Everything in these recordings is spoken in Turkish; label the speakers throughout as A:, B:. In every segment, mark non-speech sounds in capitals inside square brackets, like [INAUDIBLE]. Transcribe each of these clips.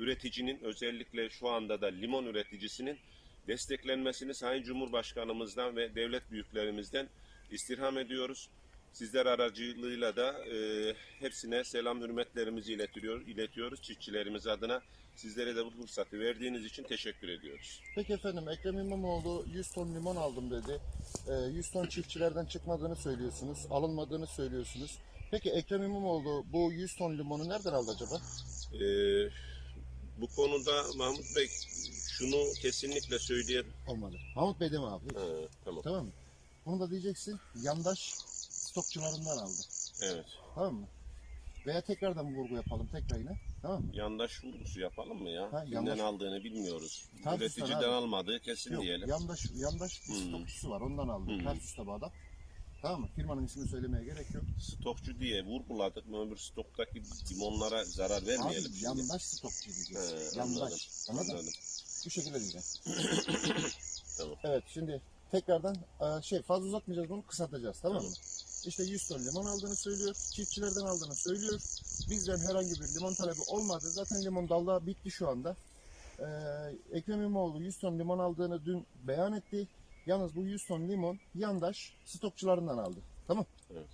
A: üreticinin özellikle şu anda da limon üreticisinin desteklenmesini Sayın Cumhurbaşkanımızdan ve devlet büyüklerimizden istirham ediyoruz. Sizler aracılığıyla da e, hepsine selam hürmetlerimizi iletiyor, iletiyoruz çiftçilerimiz adına. Sizlere de bu fırsatı verdiğiniz için teşekkür ediyoruz.
B: Peki efendim Ekrem İmamoğlu 100 ton limon aldım dedi. Ee, 100 ton çiftçilerden çıkmadığını söylüyorsunuz, alınmadığını söylüyorsunuz. Peki Ekrem İmamoğlu bu 100 ton limonu nereden aldı acaba?
A: E, bu konuda Mahmut Bey şunu kesinlikle söyleyelim.
B: Olmadı. Mahmut Bey de mi abi?
A: Ha, tamam.
B: Tamam mı? Bunu da diyeceksin yandaş stokçularından aldı.
A: Evet.
B: Tamam mı? Veya tekrardan vurgu yapalım tekrar yine. Tamam mı?
A: Yandaş vurgusu yapalım mı ya?
B: Ha,
A: Kimden
B: yandaş-
A: aldığını bilmiyoruz.
B: Tarsus'tan
A: Üreticiden
B: abi.
A: almadığı kesin
B: Yok
A: diyelim.
B: yandaş, yandaş bir
A: Hmm.
B: stokçusu var ondan aldı.
A: Hmm.
B: Tarsus'ta bu adam. Tamam mı? Firmanın ismini söylemeye gerek yok.
A: Stokçu diye vurguladık mı öbür stoktaki limonlara zarar vermeyelim.
B: Abi
A: şimdi.
B: yandaş stokçu diyeceğiz.
A: He,
B: yandaş. Anladın mı? Bu şekilde diyeceğim. [COUGHS]
A: Tamam.
B: Evet şimdi tekrardan e, şey fazla uzatmayacağız bunu kısaltacağız tamam mı? İşte 100 ton limon aldığını söylüyor. Çiftçilerden aldığını söylüyor. Bizden herhangi bir limon talebi olmadı. Zaten limon dalda bitti şu anda. Ee, Ekrem İmamoğlu 100 ton limon aldığını dün beyan etti. Yalnız bu 100 ton limon yandaş stokçularından aldı. Tamam.
A: Evet.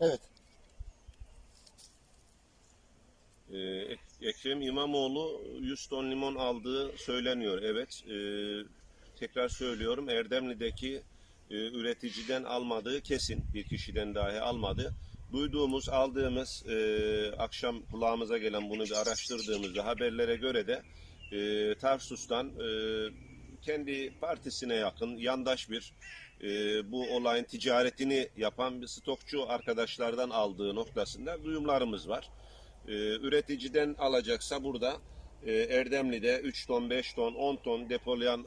B: Evet.
A: Ee, Ek- Ekrem İmamoğlu 100 ton limon aldığı söyleniyor. Evet. Ee, tekrar söylüyorum. Erdemli'deki e, üreticiden almadığı kesin. Bir kişiden dahi almadı. Duyduğumuz, aldığımız, e, akşam kulağımıza gelen bunu bir araştırdığımızda haberlere göre de e, Tarsus'tan e, kendi partisine yakın yandaş bir e, bu olayın ticaretini yapan bir stokçu arkadaşlardan aldığı noktasında duyumlarımız var. E, üreticiden alacaksa burada e, Erdemli'de 3 ton, 5 ton, 10 ton depolayan